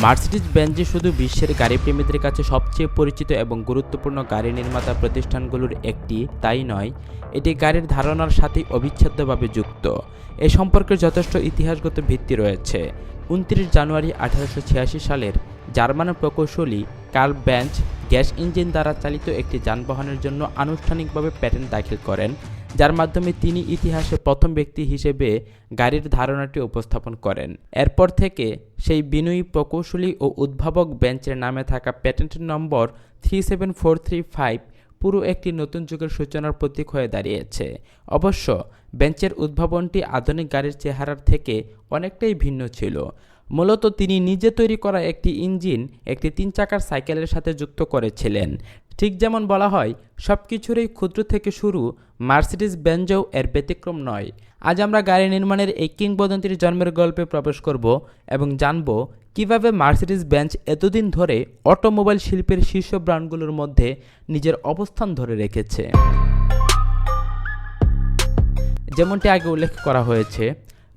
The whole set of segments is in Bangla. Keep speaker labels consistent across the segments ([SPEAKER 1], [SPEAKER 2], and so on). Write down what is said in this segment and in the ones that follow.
[SPEAKER 1] মার্সিডিজ বেঞ্জ শুধু বিশ্বের গাড়িপ্রেমীদের কাছে সবচেয়ে পরিচিত এবং গুরুত্বপূর্ণ গাড়ি নির্মাতা প্রতিষ্ঠানগুলোর একটি, তাই নয়, এটি গাড়ির ধারণার সাথে অবিচ্ছেদ্যভাবে যুক্ত। এ সম্পর্কে যথেষ্ট ইতিহাসগত ভিত্তি রয়েছে। উনত্রিশ জানুয়ারি আঠারোশো ছিয়াশি সালের জার্মান প্রকৌশলী কার্ল ব্যাঞ্চ গ্যাস ইঞ্জিন দ্বারা চালিত একটি যানবাহনের জন্য আনুষ্ঠানিকভাবে প্যাটেন্ট দাখিল করেন। যার মাধ্যমে তিনি ইতিহাসে প্রথম ব্যক্তি হিসেবে গাড়ির ধারণাটি উপস্থাপন করেন। এরপর থেকে সেই বিনয়ী প্রকৌশলী ও উদ্ভাবক বেঞ্চের নামে থাকা patent number three seven four three five পুরো একটি নতুন যুগের সূচনার প্রতীক হয়ে দাঁড়িয়েছে। অবশ্য বেঞ্চের উদ্ভাবনটি আধুনিক গাড়ির চেহারার থেকে অনেকটাই ভিন্ন ছিল। মূলত তিনি নিজে তৈরি করা একটি ইঞ্জিন একটি তিন চাকার সাইকেলের সাথে যুক্ত করেছিলেন। ঠিক যেমন বলা হয় সব কিছুরই ক্ষুদ্র থেকে শুরু মার্সিডিজ বেঞ্জও এর ব্যতিক্রম নয়। আজ আমরা গাড়ি নির্মাণের এই কিংবদন্তির জন্মের গল্পে প্রবেশ করব এবং জানব কীভাবে মার্সিডিস বেঞ্চ এতদিন ধরে অটোমোবাইল শিল্পের শীর্ষ ব্র্যান্ডগুলোর মধ্যে নিজের অবস্থান ধরে রেখেছে। যেমনটি আগে উল্লেখ করা হয়েছে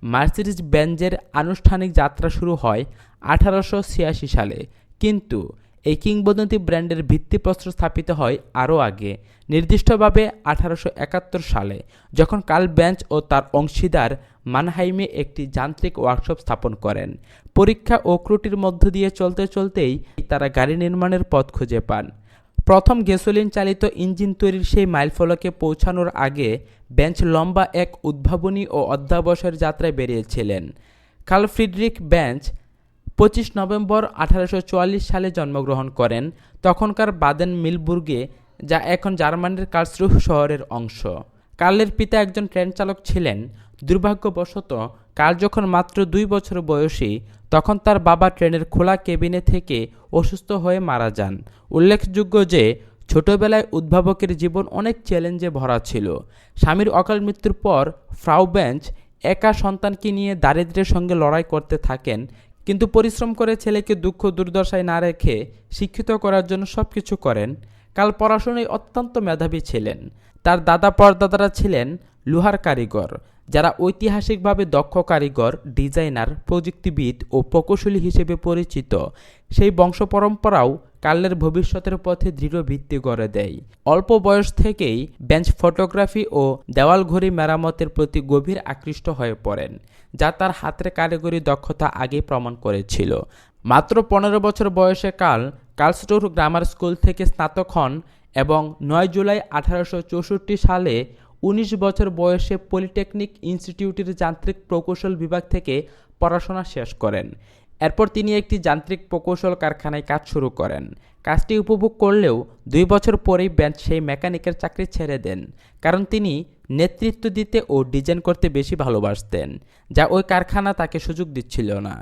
[SPEAKER 1] মার্সিডিস বেঞ্জের আনুষ্ঠানিক যাত্রা শুরু হয় আঠারোশো ছিয়াশি সালে। কিন্তু এই কিংবদন্তি ব্র্যান্ডের ভিত্তিপ্রস্তর স্থাপিত হয় আরও আগে, নির্দিষ্টভাবে আঠারোশো একাত্তর সালে, যখন কার্ল বেঞ্চ ও তার অংশীদার মানহাইমে একটি যান্ত্রিক ওয়ার্কশপ স্থাপন করেন। পরীক্ষা ও ক্রুটির মধ্য দিয়ে চলতে চলতেই তারা গাড়ি নির্মাণের পথ খুঁজে পান। প্রথম গ্যাসোলিন চালিত ইঞ্জিন তৈরির সেই মাইলফলকে পৌঁছানোর আগে বেঞ্চ লম্বা এক উদ্ভাবনী ও অধ্যাবসায়ের যাত্রায় বেরিয়েছিলেন। কার্ল ফ্রিডরিক বেঞ্চ পঁচিশ নভেম্বর আঠারোশো চুয়াল্লিশ সালে জন্মগ্রহণ করেন, তখনকার বাদেন মিলবুর্গে, যা এখন জার্মানির কার্লসরুহ শহরের অংশ। কার্লের পিতা একজন ট্রেন চালক ছিলেন। দুর্ভাগ্যবশত, কার্ল যখন মাত্র দুই বছর বয়সী, তখন তার বাবা ট্রেনের খোলা কেবিনে থেকে অসুস্থ হয়ে মারা যান। উল্লেখযোগ্য যে, ছোটবেলায় উদ্ভাবকের জীবন অনেক চ্যালেঞ্জে ভরা ছিল। স্বামীর অকাল মৃত্যুর পর ফ্রাউ বেঞ্চ একা সন্তানকে নিয়ে দারিদ্র্যের সঙ্গে লড়াই করতে থাকেন কিন্তু পরিশ্রম করে ছেলেকে দুঃখ দুর্দশায় না রেখে শিক্ষিত করার জন্য সব কিছু করেন। কাল পড়াশোনায় অত্যন্ত মেধাবী ছিলেন। তার দাদা পরদাদারা ছিলেন লোহার কারিগর, যারা ঐতিহাসিকভাবে দক্ষ কারিগর, ডিজাইনার, প্রযুক্তিবিদ ও প্রকৌশলী হিসেবে পরিচিত। সেই বংশ পরম্পরাও কার্লের ভবিষ্যতের পথে দৃঢ় ভিত্তি গড়ে দেয়। অল্প বয়স থেকেই বেঞ্চ ফটোগ্রাফি ও দেওয়াল ঘড়ি মেরামতের প্রতি গভীর আকৃষ্ট হয়ে পড়েন। যা তার হাতের কারিগরি দক্ষতা আগেই প্রমাণ করেছিল। মাত্র পনেরো বছর বয়সে কাল কার্লস্টোর গ্রামার স্কুল থেকে স্নাতক হন এবং নয় জুলাই আঠারোশো চৌষট্টি সালে উনিশ বছর বয়সে পলিটেকনিক ইনস্টিটিউটের যান্ত্রিক প্রকৌশল বিভাগ থেকে পড়াশোনা শেষ করেন। এরপর তিনি একটি যান্ত্রিক প্রকৌশল কারখানায় কাজ শুরু করেন। কাজটি উপভোগ করলেও দুই বছর পরেই বেঞ্চ সেই মেকানিকের চাকরি ছেড়ে দেন, কারণ তিনি নেতৃত্ব দিতে ও ডিজাইন করতে বেশি ভালোবাসতেন, যা ওই কারখানা তাকে সুযোগ দিচ্ছিল না।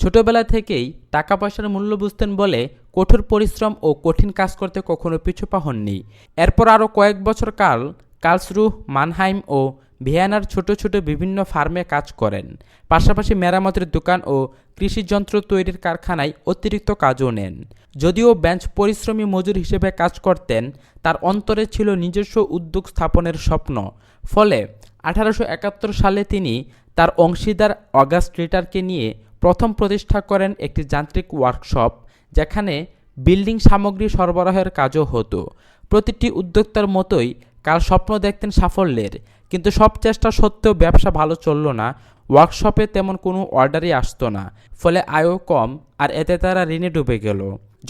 [SPEAKER 1] ছোটবেলা থেকেই টাকা পয়সার মূল্য বুঝতেন বলে কঠোর পরিশ্রম ও কঠিন কাজ করতে কখনো পিছুপা হননি এরপর আরও কয়েক বছর কাল কালসরু মানহাইম ও ভিয়ানার ছোট ছোট বিভিন্ন ফার্মে কাজ করেন। পাশাপাশি মেরামতের দোকান ও কৃষিযন্ত্র তৈরির কারখানায় অতিরিক্ত কাজও নেন। যদিও বেঞ্চ পরিশ্রমী মজুর হিসেবে কাজ করতেন, তার অন্তরে ছিল নিজস্ব উদ্যোগ স্থাপনের স্বপ্ন। ফলে আঠারোশো একাত্তর সালে তিনি তার অংশীদার অগাস্ট রিটারকে নিয়ে প্রথম প্রতিষ্ঠা করেন একটি যান্ত্রিক ওয়ার্কশপ, যেখানে বিল্ডিং সামগ্রী সরবরাহের কাজও হতো। প্রতিটি উদ্যোক্তার মতোই কাল স্বপ্ন দেখতেন সাফল্যের কিন্তু সব চেষ্টা সত্ত্বেও ব্যবসা ভালো চলল না ওয়ার্কশপে তেমন কোনো অর্ডারই আসতো না, ফলে আয়ও কম আর এতে তারা ঋণে ডুবে গেল।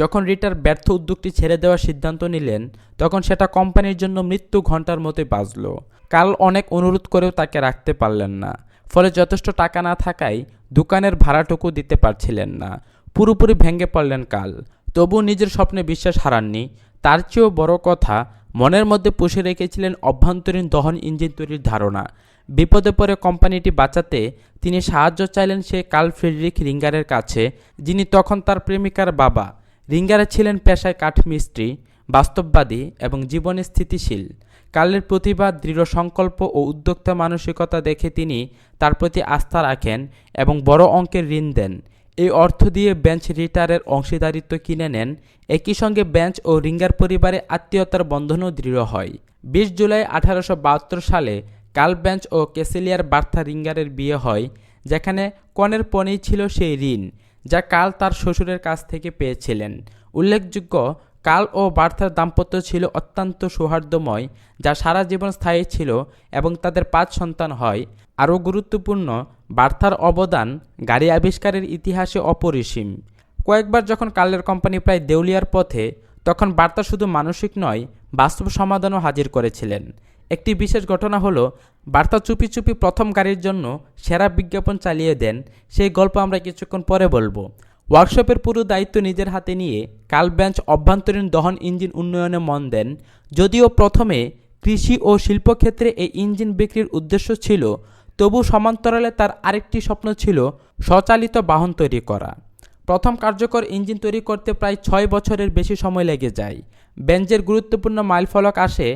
[SPEAKER 1] যখন রিটার ব্যর্থ উদ্যোগটি ছেড়ে দেওয়ার সিদ্ধান্ত নিলেন, তখন সেটা কোম্পানির জন্য মৃত্যু ঘণ্টার মতোই বাজল। কাল অনেক অনুরোধ করেও তাকে রাখতে পারলেন না, ফলে যথেষ্ট টাকা না থাকায় দোকানের ভাড়াটুকু দিতে পারছিলেন না। পুরোপুরি ভেঙে পড়লেন কাল। তবু নিজের স্বপ্নে বিশ্বাস হারাননি। তার চেয়েও বড় কথা মনের মধ্যে পুষে রেখেছিলেন অভ্যন্তরীণ দহন ইঞ্জিন তৈরির ধারণা। বিপদে পড়ে কোম্পানিটি বাঁচাতে তিনি সাহায্য চাইলেন সে কার্ল ফ্রেডরিক রিঙ্গারের কাছে, যিনি তখন তার প্রেমিকার বাবা। রিঙ্গারে ছিলেন পেশায় কাঠমিস্ত্রি, বাস্তববাদী এবং জীবনে স্থিতিশীল। কার্লের প্রতিভা, দৃঢ় সংকল্প ও উদ্যোক্তা মানসিকতা দেখে তিনি তার প্রতি আস্থা রাখেন এবং বড় অঙ্কের ঋণ দেন। এই অর্থ দিয়ে বেঞ্চ রিটারের অংশীদারিত্ব কিনে নেন। একই সঙ্গে বেঞ্চ ও রিঙ্গার পরিবারে আত্মীয়তার বন্ধনও দৃঢ় হয়। বিশ জুলাই আঠারোশো বাহাত্তর সালে কাল বেঞ্চ ও কেসেলিয়ার বার্থা রিঙ্গারের বিয়ে হয়, যেখানে কনের পনেই ছিল সেই ঋণ, যা কাল তার শ্বশুরের কাছ থেকে পেয়েছিলেন। উল্লেখযোগ্য কাল ও বার্থার দাম্পত্য ছিল অত্যন্ত সৌহার্দ্যময়, যা সারা জীবন স্থায়ী ছিল এবং তাদের পাঁচ সন্তান হয়। আরও গুরুত্বপূর্ণ বার্থার অবদান গাড়ি আবিষ্কারের ইতিহাসে অপরিসীম। কয়েকবার যখন কালের কোম্পানি প্রায় দেউলিয়ার পথে, তখন বার্তা শুধু মানসিক নয়, বাস্তব সমাধানও হাজির করেছিলেন। একটি বিশেষ ঘটনা হলো, বার্তা চুপি চুপি প্রথম গাড়ির জন্য সেরা বিজ্ঞাপন চালিয়ে দেন। সেই গল্প আমরা কিছুক্ষণ পরে বলব। ওয়ার্কশপের পুরো দায়িত্ব নিজের হাতে নিয়ে কাল বেঞ্চ অভ্যন্তরীণ দহন ইঞ্জিন উন্নয়নে মন দেন, যদিও প্রথমে কৃষি ও শিল্পক্ষেত্রে এই ইঞ্জিন বিক্রির উদ্দেশ্য ছিল, তবু সমান্তরালে তার আরেকটি স্বপ্ন ছিল স্বচালিত বাহন তৈরি করা। প্রথম কার্যকর ইঞ্জিন তৈরি করতে প্রায় ছয় বছরের বেশি সময় লেগে যায়। বেঞ্জের গুরুত্বপূর্ণ মাইলফলক আসে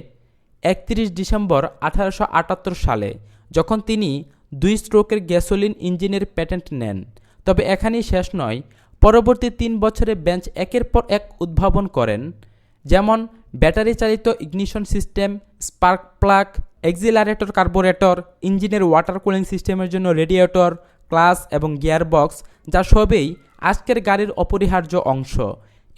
[SPEAKER 1] একত্রিশ ডিসেম্বর আঠারোশো আটাত্তর সালে, যখন তিনি দুই স্ট্রোকের গ্যাসোলিন ইঞ্জিনের প্যাটেন্ট নেন। তবে এখানেই শেষ নয় পরবর্তী তিন বছরে বেঞ্চ একের পর এক উদ্ভাবন করেন, যেমন ব্যাটারি চালিত ignition system, spark plug accelerator carburettor, ইঞ্জিনের ওয়াটার কুলিং সিস্টেমের জন্য রেডিয়েটর ক্লাস এবং গিয়ারবক্স, যা সবেই আজকের গাড়ির অপরিহার্য অংশ।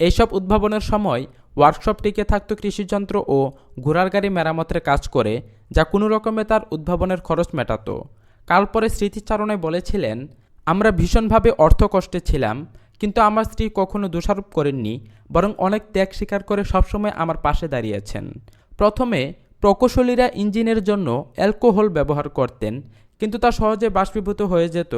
[SPEAKER 1] এইসব উদ্ভাবনের সময় ওয়ার্কশপ টিকে থাকত কৃষিযন্ত্র ও ঘোড়ার গাড়ি মেরামতের কাজ করে, যা কোনো রকমে তার উদ্ভাবনের খরচ মেটাতো। কাল পরে স্মৃতিচারণায় বলেছিলেন, আমরা ভীষণভাবে অর্থকষ্টে ছিলাম কিন্তু আমার স্ত্রী কখনো দোষারোপ করেননি, বরং অনেক ত্যাগ স্বীকার করে সবসময় আমার পাশে দাঁড়িয়েছেন। প্রথমে, প্রকৌশলীরা ইঞ্জিনের জন্য অ্যালকোহল ব্যবহার করতেন, কিন্তু তা সহজে বাষ্পীভূত হয়ে যেত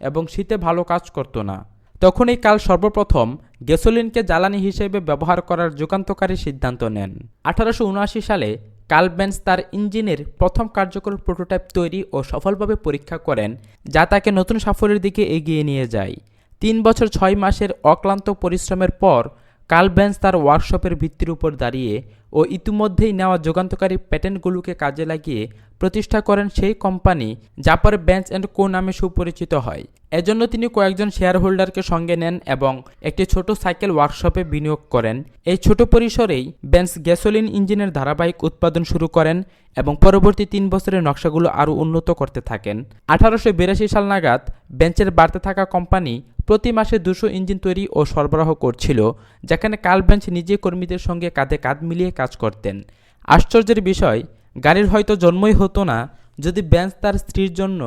[SPEAKER 1] এবং শীতে ভালো কাজ করতো না। তখনই কাল সর্বপ্রথম গ্যাসোলিনকে জ্বালানি হিসেবে ব্যবহার করার যুগান্তকারী সিদ্ধান্ত নেন। আঠারোশো উনআশি সালে কার্ল বেন্স তার ইঞ্জিনের প্রথম কার্যকর প্রোটোটাইপ তৈরি ও সফলভাবে পরীক্ষা করেন, যা তাকে নতুন সাফল্যের দিকে এগিয়ে নিয়ে যায়। তিন বছর ছয় মাসের অক্লান্ত পরিশ্রমের পর, কার্ল বেন্স তার ওয়ার্কশপের ভিত্তির উপর দাঁড়িয়ে ও ইতিমধ্যেই নেওয়া যুগান্তকারী প্যাটেন্টগুলোকে কাজে লাগিয়ে প্রতিষ্ঠা করেন সেই কোম্পানি যা পরে বেঞ্চ অ্যান্ড কো নামে সুপরিচিত হয়। এজন্য তিনি কয়েকজন শেয়ার হোল্ডারকে সঙ্গে নেন এবং একটি ছোট সাইকেল ওয়ার্কশপে বিনিয়োগ করেন। এই ছোট পরিসরেই বেঞ্চ গ্যাসোলিন ইঞ্জিনের ধারাবাহিক উৎপাদন শুরু করেন এবং পরবর্তী তিন বছরের নকশাগুলো আরও উন্নত করতে থাকেন। আঠারোশো বিরাশি সাল নাগাদ বেঞ্চের বাড়তে থাকা কোম্পানি প্রতি মাসে দুশো ইঞ্জিন তৈরি ও সরবরাহ করছিল, যেখানে কাল বেঞ্চ নিজে কর্মীদের সঙ্গে কাঁধে কাঁধ মিলিয়ে কাজ করতেন। আশ্চর্যের বিষয়, গাড়ির হয়তো জন্মই হতো না যদি বেঞ্চ তার স্ত্রীর জন্য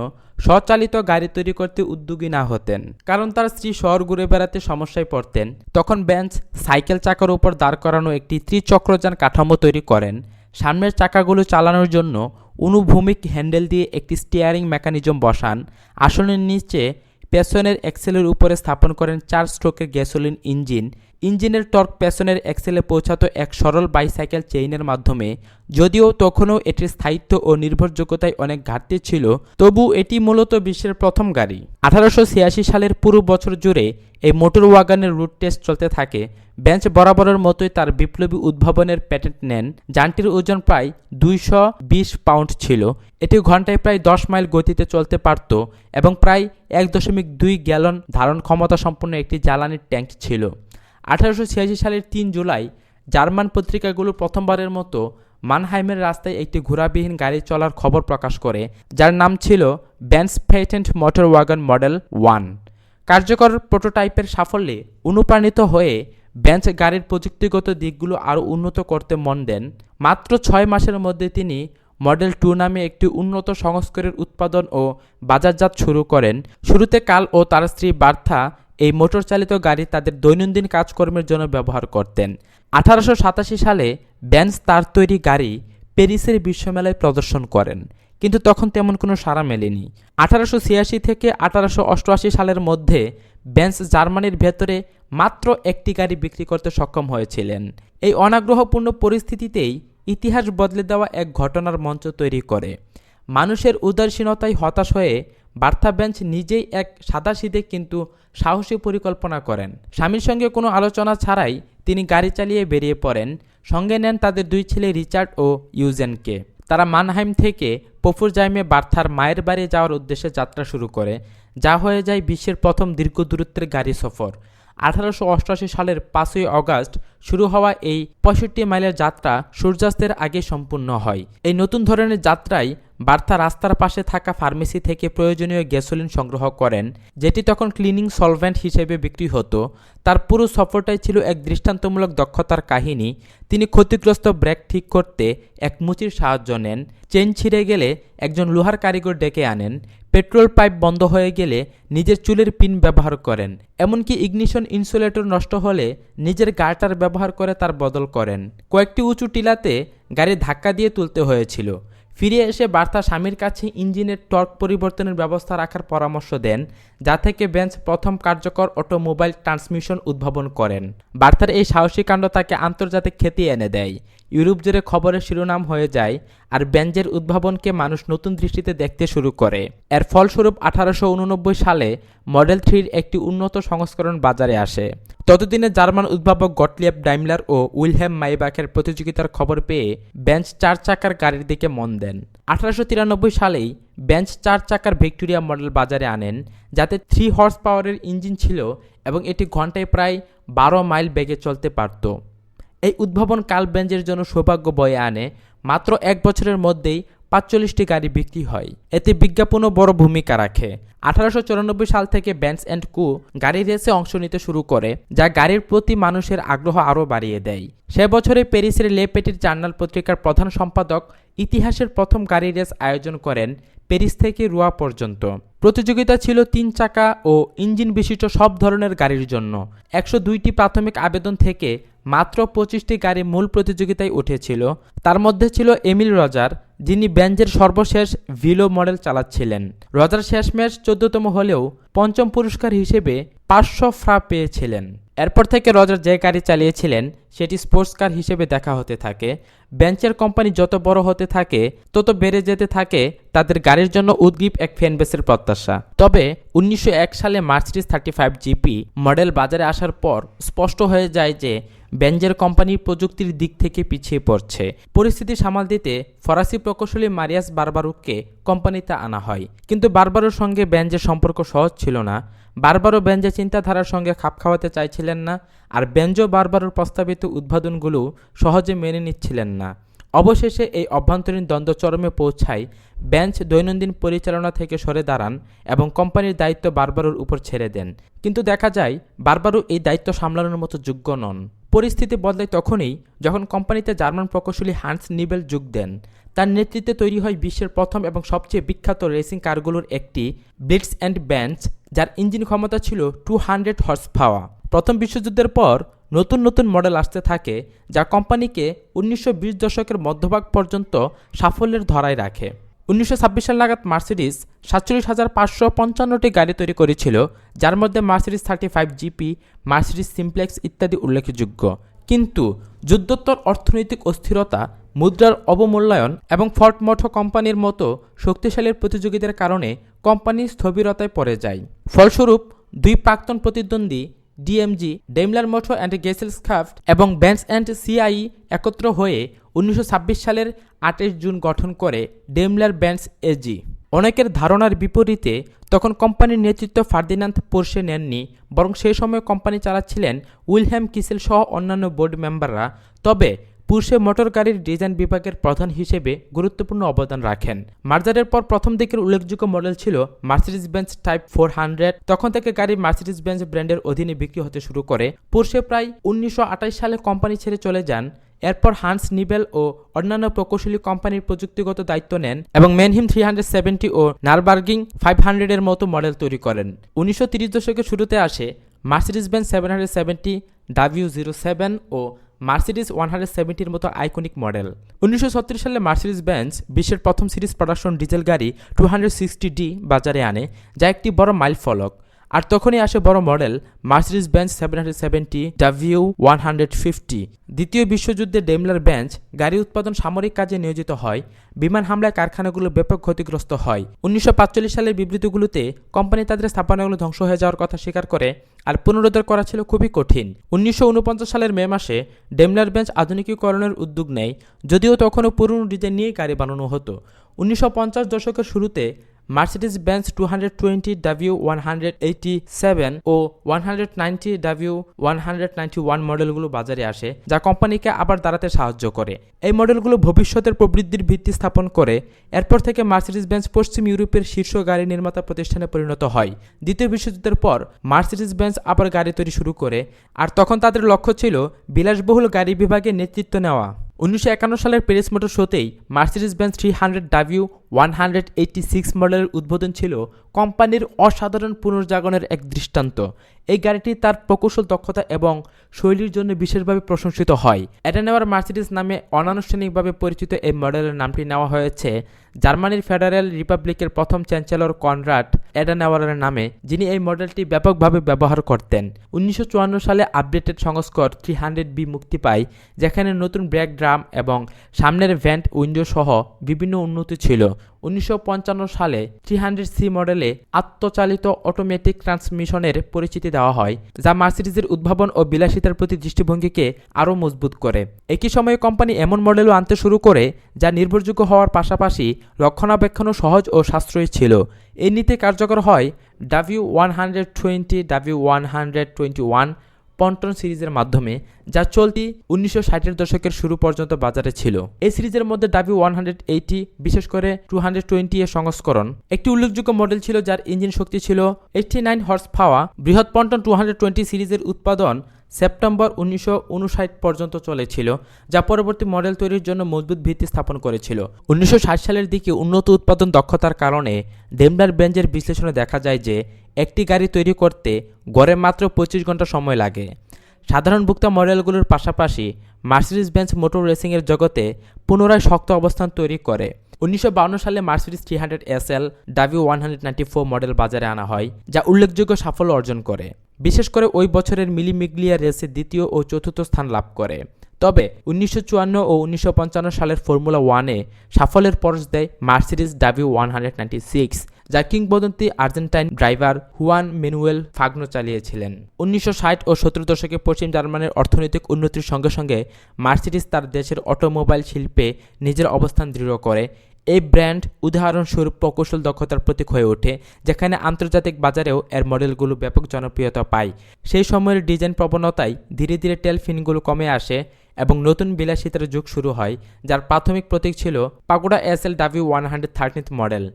[SPEAKER 1] স্বচালিত গাড়ি তৈরি করতে উদ্যোগী না হতেন। কারণ তার স্ত্রী শহর ঘুরে বেড়াতে সমস্যায় পড়তেন। তখন বেঞ্চ সাইকেল চাকার উপর দাঁড় করানো একটি ত্রিচক্রযান কাঠামো তৈরি করেন। সামনের চাকাগুলো চালানোর জন্য অনুভূমিক হ্যান্ডেল দিয়ে একটি স্টিয়ারিং মেকানিজম বসান। আসনের নিচে পেছনের এক্সেলের উপরে স্থাপন করেন চার স্ট্রোকের গ্যাসোলিন ইঞ্জিন। ইঞ্জিনের টর্ক পেছনের এক্সেলে পৌঁছাতো এক সরল বাইসাইকেল চেইনের মাধ্যমে। যদিও তখনও এটির স্থায়িত্ব ও নির্ভরযোগ্যতায় অনেক ঘাটতি ছিল, তবু এটি মূলত বিশ্বের প্রথম গাড়ি। আঠারোশো ছিয়াশি সালের পুরো বছর জুড়ে এই মোটর ওয়াগানের রুট টেস্ট চলতে থাকে। বেঞ্চ বরাবরের মতোই তার বিপ্লবী উদ্ভাবনের প্যাটেন্ট নেন, যানটির ওজন প্রায় দুইশো বিশ পাউন্ড ছিল। এটি ঘন্টায় প্রায় দশ মাইল গতিতে চলতে পারত এবং প্রায় এক দশমিক দুই গ্যালন ধারণ ক্ষমতা সম্পন্ন একটি জ্বালানির ট্যাঙ্ক ছিল। আঠারোশো ছিয়াশি সালের তিন জুলাই জার্মান পত্রিকাগুলো প্রথমবারের মতো মানহাইমের রাস্তায় একটি ঘোড়াবিহীন গাড়ি চলার খবর প্রকাশ করে, যার নাম ছিল Benz patent motor wagon model one কার্যকর প্রোটোটাইপের সাফল্যে অনুপ্রাণিত হয়ে বেঞ্চ গাড়ির প্রযুক্তিগত দিকগুলো আরও উন্নত করতে মন দেন। মাত্র ছয় মাসের মধ্যে তিনি মডেল টু নামে একটি উন্নত সংস্করণের উৎপাদন ও বাজারজাত শুরু করেন। শুরুতে কাল ও তার স্ত্রী বার্থা এই মোটর চালিত গাড়ি তাদের দৈনন্দিন কাজকর্মের জন্য ব্যবহার করতেন। আঠারোশো সাতাশি সালে ব্যান্স তার তৈরি গাড়ি প্যারিসের বিশ্বমেলায় প্রদর্শন করেন, কিন্তু তখন তেমন কোনো সাড়া মেলেনি। আঠারোশো ছিয়াশি থেকে আঠারোশো অষ্টআশি সালের মধ্যে বেন্স জার্মানির ভেতরে মাত্র একটি গাড়ি বিক্রি করতে সক্ষম হয়েছিলেন। এই অনাগ্রহপূর্ণ পরিস্থিতিতেই ইতিহাস বদলে দেওয়া এক ঘটনার মঞ্চ তৈরি করে। মানুষের উদাসীনতায় হতাশ হয়ে বার্থা বেঞ্চ নিজেই এক সাদাসিধে কিন্তু সাহসী পরিকল্পনা করেন। স্বামীর সঙ্গে কোনো আলোচনা ছাড়াই তিনি গাড়ি চালিয়ে বেরিয়ে পড়েন। সঙ্গে নেন তাদের দুই ছেলে রিচার্ড ও ইউজেনকে। তারা মানহাইম থেকে পফুরজাইমে বার্থার মায়ের বাড়ি যাওয়ার উদ্দেশ্যে যাত্রা শুরু করে, যা হয়ে যায় বিশ্বের প্রথম দীর্ঘ দূরত্বের গাড়ি সফর। আঠারোশো অষ্টআশি সালের পাঁচই অগাস্ট শুরু হওয়া এই পঁয়ষট্টি মাইলের যাত্রা সূর্যাস্তের আগে সম্পূর্ণ হয়। এই নতুন ধরনের যাত্রায় বার্তা রাস্তার পাশে থাকা ফার্মেসি থেকে প্রয়োজনীয় গ্যাসোলিন সংগ্রহ করেন, যেটি তখন ক্লিনিং সলভেন্ট হিসেবে বিক্রি হতো। তার পুরো সফরটাই ছিল এক দৃষ্টান্তমূলক দক্ষতার কাহিনী। তিনি ক্ষতিগ্রস্ত ব্রেক ঠিক করতে এক মুচির সাহায্য নেন, চেন ছিঁড়ে গেলে একজন লোহার কারিগর ডেকে আনেন পেট্রোল পাইপ বন্ধ হয়ে গেলে নিজের চুলের পিন ব্যবহার করেন, এমনকি ইগনিশন ইনসুলেটর নষ্ট হলে নিজের গার্টার ব্যবহার করে তার বদল করেন। কয়েকটি উঁচু টিলাতে গাড়ি ধাক্কা দিয়ে তুলতে হয়েছিল। ফিরে এসে বার্তা স্বামীর কাছে ইঞ্জিনের টর্ক পরিবর্তনের ব্যবস্থা রাখার পরামর্শ দেন, যা থেকে বেঞ্চ প্রথম কার্যকর অটোমোবাইল ট্রান্সমিশন উদ্ভাবন করেন। বার্তার এই সাহসী কাণ্ড তাকে আন্তর্জাতিক খ্যাতি এনে দেয়। ইউরোপ জুড়ে খবরের শিরোনাম হয়ে যায় আর বেঞ্জের উদ্ভাবনকে মানুষ নতুন দৃষ্টিতে দেখতে শুরু করে। এর ফলস্বরূপ আঠারোশো উননব্বই সালে মডেল থ্রির একটি উন্নত সংস্করণ বাজারে আসে। ততদিনে জার্মান উদ্ভাবক গটলিয়াব ডাইমলার ও উইলহেম মাইবাকের প্রতিযোগিতার খবর পেয়ে বেঞ্চ চার চাকার গাড়ির দিকে মন দেন। আঠারোশো তিরানব্বই সালেই বেঞ্চ চার চাকার ভিক্টোরিয়া মডেল বাজারে আনেন, যাতে থ্রি হর্স পাওয়ারের ইঞ্জিন ছিল এবং এটি ঘন্টায় প্রায় বারো মাইল বেগে চলতে পারত। এই উদ্ভাবন কাল বেঞ্জের জন্য সৌভাগ্য বয়ে আনে। মাত্র এক বছরের মধ্যেই পাঁচচল্লিশটি গাড়ি বিক্রি হয়। এতে বিজ্ঞাপনও বড় ভূমিকা রাখে। আঠারোশো চুরানব্বই সাল থেকে ব্যান্স অ্যান্ড কু গাড়ি রেসে অংশ নিতে শুরু করে, যা গাড়ির প্রতি মানুষের আগ্রহ আরও বাড়িয়ে দেয়। সে বছরে প্যারিসের লেপেটির জার্নাল পত্রিকার প্রধান সম্পাদক ইতিহাসের প্রথম গাড়ি রেস আয়োজন করেন প্যারিস থেকে রুয়া পর্যন্ত। প্রতিযোগিতা ছিল তিন চাকা ও ইঞ্জিন বিশিষ্ট সব ধরনের গাড়ির জন্য। একশো দুইটি প্রাথমিক আবেদন থেকে মাত্র পঁচিশটি গাড়ি মূল প্রতিযোগিতায় উঠেছিল। তার মধ্যে ছিল এমিল রজার, যিনি ব্যাঞ্জের সর্বশেষ ভিলো মডেল চালাচ্ছিলেন। রজার শেষমেশ চোদ্দতম হলেও পঞ্চম পুরস্কার হিসেবে পাঁচশো ফ্রা পেয়েছিলেন। এরপর থেকে রজার যে গাড়ি চালিয়েছিলেন, সেটি স্পোর্টস কার হিসেবে দেখা হতে থাকে। বেঞ্চের কোম্পানি যত বড় হতে থাকে, তত বেড়ে যেতে থাকে তাদের গাড়ির জন্য উদ্গীপ এক ফ্যানবেসের প্রত্যাশা। তবে উনিশশো এক সালে Mercedes thirty five GP model বাজারে আসার পর স্পষ্ট হয়ে যায় যে বেঞ্জের কোম্পানি প্রযুক্তির দিক থেকে পিছিয়ে পড়ছে। পরিস্থিতি সামাল দিতে ফরাসি প্রকৌশলী মারিয়াস বারবারুককে কোম্পানিতে আনা হয়। কিন্তু বারবারুর সঙ্গে বেঞ্জের সম্পর্ক সহজ ছিল না। বারবারও বেঞ্জে চিন্তাধারার সঙ্গে খাপ খাওয়াতে চাইছিলেন না, আর বেঞ্জো বারবারুর প্রস্তাবিত উদ্বোধনগুলো সহজে মেনে নিচ্ছিলেন না। অবশেষে এই অভ্যন্তরীণ দ্বন্দ্ব চরমে পৌঁছায় বেঞ্চ দৈনন্দিন পরিচালনা থেকে সরে দাঁড়ান এবং কোম্পানির দায়িত্ব বারবারুর উপর ছেড়ে দেন। কিন্তু দেখা যায় বারবারু এই দায়িত্ব সামলানোর মতো যোগ্য নন। পরিস্থিতি বদলায় তখনই যখন কোম্পানিতে জার্মান প্রকৌশলী হান্স নিবেল যোগ দেন। তার নেতৃত্বে তৈরি হয় বিশ্বের প্রথম এবং সবচেয়ে বিখ্যাত রেসিং কারগুলোর একটি ব্লিটস অ্যান্ড ব্যান্চ যার ইঞ্জিন ক্ষমতা ছিল টু হান্ড্রেড হর্স পাওয়া প্রথম বিশ্বযুদ্ধের পর নতুন নতুন মডেল আসতে থাকে, যা কোম্পানিকে উনিশশো বিশ দশকের মধ্যভাগ পর্যন্ত সাফল্যের ধরায় রাখে। উনিশশো ছাব্বিশ সাল নাগাদ মার্সিডিস সাতচল্লিশ হাজার পাঁচশো পঞ্চান্নটি গাড়ি তৈরি করেছিল, যার মধ্যে Mercedes thirty five GP, Mercedes simplex ইত্যাদি উল্লেখযোগ্য। কিন্তু যুদ্ধোত্তর অর্থনৈতিক অস্থিরতা মুদ্রার অবমূল্যায়ন এবং ফর্ট মঠো কোম্পানির মতো শক্তিশালী প্রতিযোগিতার কারণে কোম্পানি স্থবিরতায় পড়ে যায়। ফলস্বরূপ, দুই প্রাক্তন প্রতিদ্বন্দ্বী ডিএমজি, ডেমলার মোটো অ্যান্ড গেসেলসখাফট এবং ব্যান্স অ্যান্ড সিআই একত্র হয়ে উনিশশো ছাব্বিশ সালের আঠাশ জুন গঠন করে ডেমলার ব্যান্স এজি অনেকের ধারণার বিপরীতে, তখন কোম্পানির নেতৃত্ব ফার্দিনান্দ পোর্শে নেননি, বরং সেই সময় কোম্পানি চালাচ্ছিলেন উইলহ্যাম কিসেল সহ অন্যান্য বোর্ড মেম্বাররা। তবে পুরুষে মোটর গাড়ির ডিজাইন বিভাগের প্রধান হিসেবে গুরুত্বপূর্ণ অবদান রাখেন। মার্জারের পর প্রথম দিকের উল্লেখযোগ্য মডেল ছিল Mercedes Benz type four hundred. তখন থেকে গাড়ি মার্সিডিস বেঞ্চ ব্র্যান্ডের অধীনে বিক্রি হতে শুরু করে। পুরুষে প্রায় উনিশশো সালে কোম্পানি ছেড়ে চলে যান। এরপর হান্স নিবেল ও অন্যান্য প্রকৌশলী কোম্পানির প্রযুক্তিগত দায়িত্ব নেন এবং মেনহিম থ্রি হান্ড্রেড সেভেন্টি ও নারবার্গিং ফাইভ হান্ড্রেডের মতো মডেল তৈরি করেন। উনিশশো তিরিশ দশকের শুরুতে আসে Mercedes Benz seven hundred seventy, W zero seven ও মার্সিডিস ওয়ান হান্ড্রেড সেভেন্টির মতো আইকনিক মডেল। উনিশশো সালে মার্সিডিস বেঞ্চ বিশ্বের প্রথম সিরিজ প্রোডাকশন ডিজেল গাড়ি টু হান্ড্রেড সিক্সটি ডি বাজারে আনে, যা একটি বড় মাইল ফলক আর তখনই আসে বড় model Mercedes Benz seven hundred seventy ডাভিউ one hundred fifty দ্বিতীয় বিশ্বযুদ্ধে ডেমলার বেঞ্চ গাড়ি উৎপাদন সামরিক কাজে নিয়োজিত হয়। বিমান হামলায় কারখানাগুলো ব্যাপক ক্ষতিগ্রস্ত হয়। উনিশশো সালের বিবৃতিগুলোতে কোম্পানি তাদের স্থাপনাগুলো ধ্বংস হয়ে যাওয়ার কথা স্বীকার করে আর পুনরুদ্ধার করা ছিল খুবই কঠিন। উনিশশো ঊনপঞ্চাশ সালের মে মাসে ডেমলার বেঞ্চ আধুনিকীকরণের উদ্যোগ নেয়, যদিও তখনও পুরনো ডিজাইন নিয়েই গাড়ি বানানো হতো। উনিশশো পঞ্চাশ দশকের শুরুতে Mercedes Benz two hundred twenty W one hundred eighty seven ও one hundred ninety W one hundred ninety one মডেলগুলো বাজারে আসে, যা কোম্পানিকে আবার দাঁড়াতে সাহায্য করে। এই মডেলগুলো ভবিষ্যতের প্রবৃদ্ধির ভিত্তি স্থাপন করে, এরপর থেকে মার্সিডিস বেঞ্চ পশ্চিম ইউরোপের শীর্ষ গাড়ি নির্মাতা প্রতিষ্ঠানে পরিণত হয়। দ্বিতীয় বিশ্বযুদ্ধের পর মার্সিডিস বেঞ্চ আবার গাড়ি তৈরি শুরু করে, আর তখন তাদের লক্ষ্য ছিল বিলাসবহুল গাড়ি বিভাগে নেতৃত্ব নেওয়া। উনিশশো একান্ন সালের Paris motor শোতেই Mercedes Benz three hundred W one hundred eighty six মডেলের উদ্বোধন ছিল কোম্পানির অসাধারণ পুনর্জাগরণের এক দৃষ্টান্ত। এই গাড়িটি তার প্রকৌশল দক্ষতা এবং শৈলীর জন্য বিশেষভাবে প্রশংসিত হয়। অ্যাডেনেওয়ার মার্সিডিস নামে অনানুষ্ঠানিকভাবে পরিচিত এই মডেলের নামটি নেওয়া হয়েছে। জার্মানির ফেডারেল রিপাবলিকের প্রথম চ্যান্সেলর কনরাড অ্যাডেনেওয়ারের নামে, যিনি এই মডেলটি ব্যাপকভাবে ব্যবহার করতেন। উনিশশো চুয়ান্ন সালে আপডেটেড সংস্কর থ্রি হান্ড্রেড বি মুক্তি পায়, যেখানে নতুন ব্রেক ড্রাম এবং সামনের ভ্যান্ট উইন্ডো সহ বিভিন্ন উন্নতি ছিল। উনিশশো পঞ্চান্ন সালে থ্রি হান্ড্রেড সি মডেলে আত্মচালিত অটোমেটিক ট্রান্সমিশনের পরিচিতি দেওয়া হয়, যা মার্সিডিজের উদ্ভাবন ও বিলাসিতার প্রতি দৃষ্টিভঙ্গিকে আরও মজবুত করে। একই সময়ে কোম্পানি এমন মডেলও আনতে শুরু করে, যা নির্ভরযোগ্য হওয়ার পাশাপাশি রক্ষণাবেক্ষণও সহজ ও সাশ্রয়ী ছিল। এই নীতি কার্যকর হয় W one hundred twenty W one hundred twenty one ponton সিরিজের মাধ্যমে, যা চলতি উনিশশো ষাটের দশকের শুরু পর্যন্ত বাজারে ছিল। এই সিরিজের মধ্যে ডাবি ওয়ান হান্ড্রেড এইটি বিশেষ করে টু হান্ড্রেড টোয়েন্টি এর সংস্করণ। একটি উল্লেখযোগ্য মডেল ছিল যার ইঞ্জিন শক্তি ছিল এইটটি নাইন হর্স পাওয়া বৃহৎ পন্টন টু হান্ড্রেড টোয়েন্টি সিরিজের উৎপাদন সেপ্টেম্বর উনিশশো উনষাট পর্যন্ত চলেছিল, যা পরবর্তী মডেল তৈরির জন্য মজবুত ভিত্তি স্থাপন করেছিল। উনিশশো ষাট সালের দিকে উন্নত উৎপাদন দক্ষতার কারণে ডেমলার বেঞ্জের বিশ্লেষণে দেখা যায় যে, একটি গাড়ি তৈরি করতে গড়ে মাত্র পঁচিশ ঘণ্টা সময় লাগে। সাধারণভুক্ত মডেলগুলোর পাশাপাশি মার্সিডিস বেঞ্চ মোটর রেসিংয়ের জগতে পুনরায় শক্ত অবস্থান তৈরি করে। উনিশশো সালে Mercedes three hundred S L W one hundred ninety four model বাজারে আনা হয়, যা উল্লেখযোগ্য সাফল্য অর্জন করে। বিশেষ করে ওই বছরের মিলিমিগলিয়া রেসে দ্বিতীয় ও চতুর্থ স্থান লাভ করে। তবে উনিশশো চুয়ান্ন ও উনিশশো পঞ্চান্ন সালের ফর্মুলা ওয়ানে সাফল্যের পরশ দেয় মার্সিডিস ডাব্লিউ ওয়ান যা কিংবদন্তি আর্জেন্টাইন ড্রাইভার হুয়ান মেনুয়েল ফাগনো চালিয়েছিলেন। উনিশশো ষাট ও সত্তর দশকে পশ্চিম জার্মানির অর্থনৈতিক উন্নতির সঙ্গে সঙ্গে মার্সিডিস তার দেশের অটোমোবাইল শিল্পে নিজের অবস্থান দৃঢ় করে। এই ব্র্যান্ড উদাহরণস্বরূপ প্রকৌশল দক্ষতার প্রতীক হয়ে ওঠে, যেখানে আন্তর্জাতিক বাজারেও এর মডেলগুলো ব্যাপক জনপ্রিয়তা পায়। সেই সময়ের ডিজাইন প্রবণতায় ধীরে ধীরে টেলফিনগুলো কমে আসে এবং নতুন বিলাসিতার যুগ শুরু হয়, যার প্রাথমিক প্রতীক ছিল pagoda S L W one hundred thirteenth model.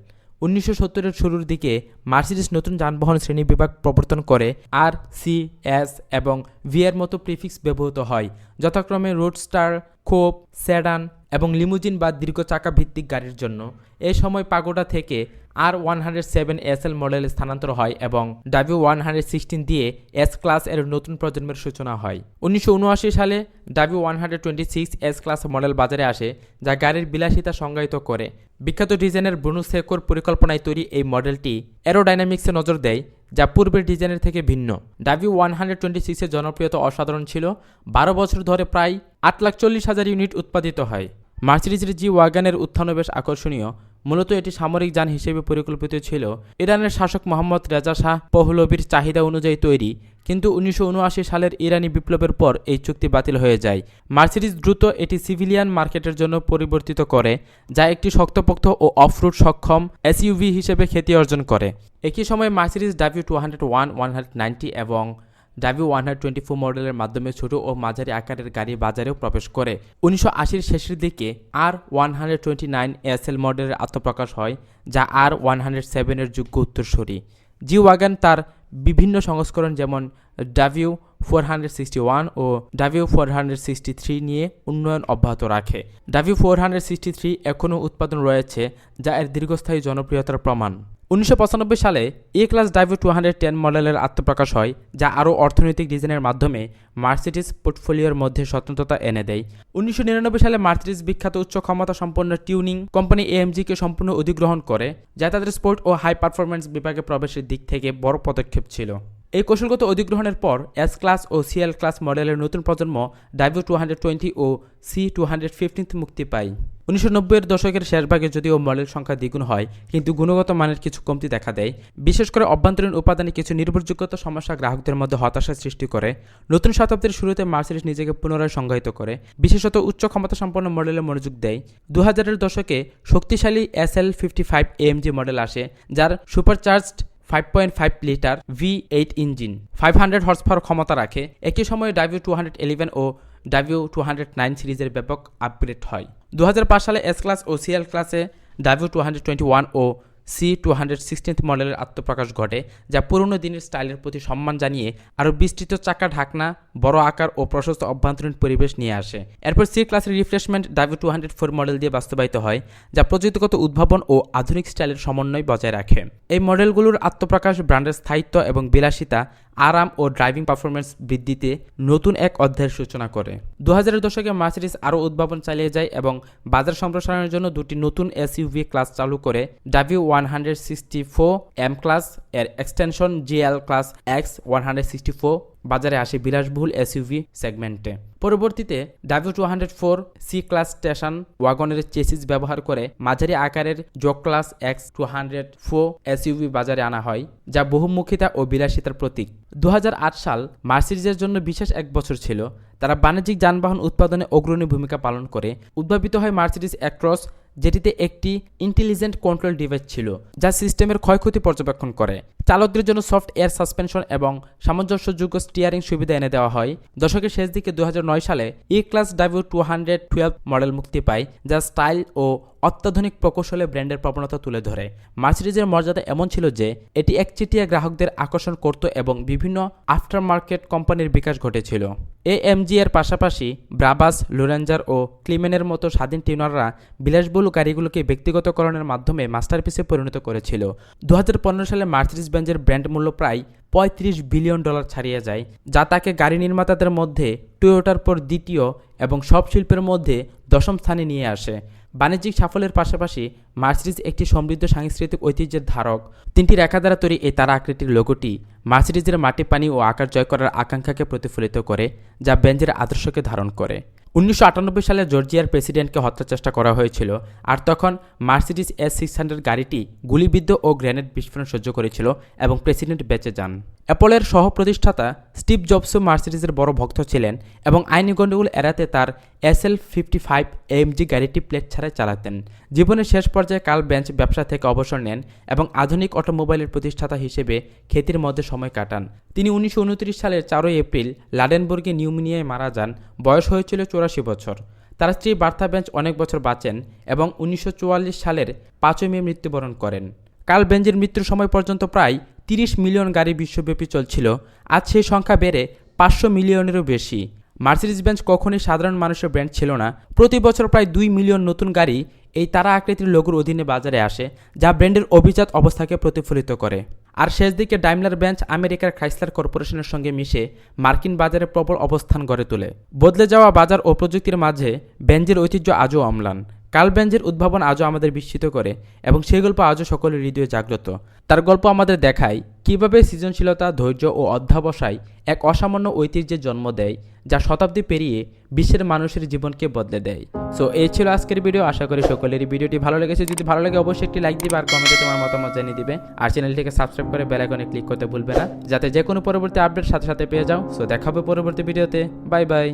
[SPEAKER 1] উনিশশো সত্তরের শুরুর দিকে মার্সিডিস নতুন যানবাহন শ্রেণি বিভাগ প্রবর্তন করে আর সি এস এবং ভি এর মতো প্রিফিক্স ব্যবহৃত হয়। যথাক্রমে রোডস্টার, খোপ স্যাডান এবং লিমুজিন বা দীর্ঘ চাকা ভিত্তিক গাড়ির জন্য। এ সময় পাগোডা থেকে R one hundred seven S L মডেলে স্থানান্তর হয় এবং ডাব্লিউ ওয়ান হান্ড্রেড সিক্সটিন দিয়ে এস ক্লাস এর নতুন প্রজন্মের সূচনা হয়। উনিশশো উনআশি সালে W one hundred twenty six S class model বাজারে আসে, যা গাড়ির বিলাসিতা সংজ্ঞায়িত করে। বিখ্যাত ডিজাইনের ব্রুনু সেকোর পরিকল্পনায় তৈরি এই মডেলটি অ্যারোডাইনামিক্সে নজর দেয়, যা পূর্বের ডিজাইনের থেকে ভিন্ন। ডাব্লিউ ওয়ান হান্ড্রেড টোয়েন্টি সিক্সের জনপ্রিয়তা অসাধারণ ছিল। বারো বছর ধরে প্রায় আট লাখ চল্লিশ হাজার ইউনিট উৎপাদিত হয়। মার্সিডিজের জি ওয়াগানের উত্থানও বেশ আকর্ষণীয়। মূলত এটি সামরিক যান হিসেবে পরিকল্পিত ছিল। ইরানের শাসক মোহাম্মদ রেজা শাহ পহলবির চাহিদা অনুযায়ী তৈরি। কিন্তু উনিশশো উনআশি সালের ইরানি বিপ্লবের পর এই চুক্তি বাতিল হয়ে যায়। মার্সিডিজ দ্রুত এটি সিভিলিয়ান মার্কেটের জন্য পরিবর্তিত করে, যা একটি শক্তপোক্ত ও অফরুট সক্ষম এসইউভি হিসেবে খ্যাতি অর্জন করে। একই সময় Mercedes W two hundred one one hundred ninety এবং W one hundred twenty four মডেলের মাধ্যমে ছোট ও মাঝারি আকারের গাড়ি বাজারেও প্রবেশ করে। উনিশশো আশির শেষের দিকে R one hundred twenty nine SL মডেলের আত্মপ্রকাশ হয়, যা আর ওয়ান হান্ড্রেড সেভেনের যোগ্য উত্তরসূরি। জি ওয়াগান তার বিভিন্ন সংস্করণ যেমন W four hundred sixty one ও W four hundred sixty three নিয়ে উন্নয়ন অব্যাহত রাখে। W four hundred sixty three এখনও উৎপাদন রয়েছে, যা এর দীর্ঘস্থায়ী জনপ্রিয়তার প্রমাণ। উনিশশো পঁচানব্বই সালে এ ক্লাস ডাইভো টু টেন মডেলের আত্মপ্রকাশ হয়, যা আরও অর্থনৈতিক ডিজাইনের মাধ্যমে মার্সিডিস পোর্টফোলিওর মধ্যে স্বতন্ত্রতা এনে দেয়। উনিশশো নিরানব্বই সালে মার্সিডিস বিখ্যাত উচ্চ ক্ষমতা সম্পন্ন টিউনিং কোম্পানি এএমজিকে সম্পূর্ণ অধিগ্রহণ করে, যা তাদের স্পোর্ট ও হাই পারফরম্যান্স বিভাগে প্রবেশের দিক থেকে বড় পদক্ষেপ ছিল। এই কৌশলগত অধিগ্রহণের পর এস ক্লাস ও সিএল ক্লাস মডেলের নতুন প্রজন্ম ডাইভিউ টু হান্ড্রেড টোয়েন্টি ও সি টু হান্ড্রেড মুক্তি পায়। উনিশশো নব্বইয়ের দশকের শেষভাগে যদিও মডেল সংখ্যা দ্বিগুণ হয়, কিন্তু গুণগত মানের কিছু কমতি দেখা দেয়। বিশেষ করে অভ্যন্তরীণ উপাদানে কিছু নির্ভরযোগ্যতা সমস্যা গ্রাহকদের মধ্যে হতাশা সৃষ্টি করে। নতুন শতাব্দীর শুরুতে মার্সিডিস নিজেকে পুনরায় সংজ্ঞায়িত করে। বিশেষত উচ্চ ক্ষমতা সম্পন্ন মডেলে মনোযোগ দেয়। দু হাজারের দশকে শক্তিশালী S L fifty five AMG model আসে, যার supercharged five point five litre V eight engine five hundred horse power ক্ষমতা রাখে। একই সময়ে ডাইভিউ টু হান্ড্রেড ইলেভেন ও ডাইভিউ টু হান্ড্রেড নাইন সিরিজের ব্যাপক আপগ্রেড হয়। দু হাজার পাঁচ সালে এস ক্লাস ও সিএল ক্লাসে ডাইভিউ টু হান্ড্রেড টোয়েন্টি ওয়ান ও সি টু হান্ড্রেড সিক্সটিন্থ মডেলের আত্মপ্রকাশ ঘটে, যা পুরনো দিনের স্টাইলের প্রতি সম্মান জানিয়ে আরও বিস্তৃত চাকা ঢাকনা, বড় আকার ও প্রশস্ত অভ্যন্তরীণ পরিবেশ নিয়ে আসে। এরপর সি ক্লাসের রিফ্রেশমেন্ট ডাইভিউ টু হান্ড্রেড ফোর মডেল দিয়ে বাস্তবায়িত হয়, যা প্রযুক্তিগত উদ্ভাবন ও আধুনিক স্টাইলের সমন্বয় বজায় রাখে। এই মডেলগুলোর আত্মপ্রকাশ, ব্র্যান্ডের স্থায়িত্ব এবং বিলাসিতা আরাম ও ড্রাইভিং পারফরমেন্স বৃদ্ধিতে নতুন এক অধ্যায়ের সূচনা করে। দু হাজারের দশকে মার্সিডিস আরও উদ্ভাবন চালিয়ে যায় এবং বাজার সম্প্রসারণের জন্য দুটি নতুন এসইউভি ক্লাস চালু করে। W one hundred sixty four M class এর extension GL class X one hundred sixty four বাজারে আসে বিলাসবহুল এসইউভি সেগমেন্টে পরবর্তীতে W two hundred four C class station ওয়াগনের চেসিস ব্যবহার করে মাঝারি আকারের জো class X two hundred four SUV বাজারে আনা হয়, যা বহুমুখিতা ও বিলাসিতার প্রতীক। দু হাজার আট সাল মার্সিডিজের জন্য বিশেষ এক বছর ছিল। তারা বাণিজ্যিক যানবাহন উৎপাদনে অগ্রণী ভূমিকা পালন করে। উদ্ভাবিত হয় মার্সিডিস অ্যাক্রস যেটিতে একটি ইন্টেলিজেন্ট কন্ট্রোল ডিভাইস ছিল, যা সিস্টেমের ক্ষয়ক্ষতি পর্যবেক্ষণ করে। চালকদের জন্য সফট এয়ার সাসপেনশন এবং সামঞ্জস্যযোগ্য স্টিয়ারিং সুবিধা এনে দেওয়া হয়। দশকের শেষ দিকে দু হাজার নয় সালে E class W two hundred twelve model মুক্তি পায়, যা স্টাইল ও অত্যাধুনিক প্রকৌশলে ব্র্যান্ডের প্রবণতা তুলে ধরে। মার্সিডিজের মর্যাদা এমন ছিল যে, এটি একচেটিয়া গ্রাহকদের আকর্ষণ করত এবং বিভিন্ন আফটার মার্কেট কোম্পানির বিকাশ ঘটেছিল। এএমজি এর পাশাপাশি ব্রাবাস, লোরেঞ্জার ও ক্লিমেনের মতো স্বাধীন টিউনাররা বিলাসবহুল গাড়িগুলোকে ব্যক্তিগতকরণের মাধ্যমে মাস্টারপিসে পরিণত করেছিল। দু হাজার পনেরো সালে মার্সিডিস বেঞ্জের ব্র্যান্ড মূল্য প্রায় পঁয়ত্রিশ বিলিয়ন ডলার ছাড়িয়ে যায়, যা তাকে গাড়ি নির্মাতাদের মধ্যে টয়োটার পর দ্বিতীয় এবং সব শিল্পের মধ্যে দশম স্থানে নিয়ে আসে। বাণিজ্যিক সাফল্যের পাশাপাশি মার্সিডিজ একটি সমৃদ্ধ সাংস্কৃতিক ঐতিহ্যের ধারক। তিনটি রেখা দ্বারা তৈরি এই তারা আকৃতির লোগোটি মার্সিডিজের মাটি, পানি ও আকার জয় করার আকাঙ্ক্ষাকে প্রতিফলিত করে, যা বেঞ্জের আদর্শকে ধারণ করে। উনিশশো আটানব্বই সালে জর্জিয়ার প্রেসিডেন্টকে হত্যার চেষ্টা করা হয়েছিল, আর তখন মার্সিডিস এস সিক্স হান্ড্রেড গাড়িটি গুলিবিদ্ধ ও গ্রেনেড বিস্ফোরণ সহ্য করেছিল এবং প্রেসিডেন্ট বেঁচে যান। অ্যাপলের সহ প্রতিষ্ঠাতা স্টিভ জবসও মার্সিডিসের বড় ভক্ত ছিলেন এবং আইনি গণ্ডগোল এড়াতে তার S L fifty five MG গাড়িটি প্লেট ছাড়াই চালাতেন। জীবনের শেষ পর্যায়ে কাল বেঞ্চ ব্যবসা থেকে অবসর নেন এবং আধুনিক অটোমোবাইলের প্রতিষ্ঠাতা হিসেবে খ্যাতির মধ্যে সময় কাটান। তিনি উনিশশো উনত্রিশ সালের চারই এপ্রিল লাডেনবর্গে নিউমোনিয়ায় মারা যান। বয়স হয়েছিল চৌরাশি বছর। তার স্ত্রী বার্থা বেঞ্চ অনেক বছর বাঁচেন এবং উনিশশো চুয়াল্লিশ সালের পাঁচই মে মৃত্যুবরণ করেন। কাল বেঞ্জের মৃত্যুর সময় পর্যন্ত প্রায় তিরিশ মিলিয়ন গাড়ি বিশ্বব্যাপী চলছিল। আজ সেই সংখ্যা বেড়ে পাঁচশো মিলিয়নেরও বেশি। মার্সিডিজ বেঞ্চ কখনই সাধারণ মানুষের ব্র্যান্ড ছিল না। প্রতি বছর প্রায় দুই মিলিয়ন নতুন গাড়ি এই তারা আকৃতির লোগোর অধীনে বাজারে আসে, যা ব্র্যান্ডের অভিজাত অবস্থাকে প্রতিফলিত করে। আর শেষ দিকে ডাইমলার বেঞ্চ আমেরিকার ক্রাইসলার কর্পোরেশনের সঙ্গে মিশে মার্কিন বাজারে প্রবল অবস্থান গড়ে তোলে। বদলে যাওয়া বাজার ও প্রযুক্তির মাঝে বেঞ্জের ঐতিহ্য আজও অম্লান। কাল বেঞ্জের উদ্ভাবন আজও আমাদের বিস্মিত করে এবং সেই গল্প আজও সকলের হৃদয়ে জাগ্রত। তার গল্প আমাদের দেখায় কীভাবে সৃজনশীলতা, ধৈর্য ও অধ্যাবসায় এক অসামান্য ঐতিহ্যের জন্ম দেয়, যা শতাব্দী পেরিয়ে বিশ্বের মানুষের জীবনকে বদলে দেয়। সো এই ছিল আজকের ভিডিও আশা করি সকলেরই ভিডিওটি ভালো লেগেছে। যদি ভালো লাগে, অবশ্যই একটি লাইক দিবে আর কমেন্টে তোমার মতামত জানিয়ে দিবে। আর চ্যানেলটিকে সাবস্ক্রাইব করে বেল আইকনে ক্লিক করতে ভুলবে না, যাতে যে কোনো পরবর্তী আপডেট সাথে সাথে পেয়ে যাও। সো দেখাবে পরবর্তী ভিডিওতে বাই বাই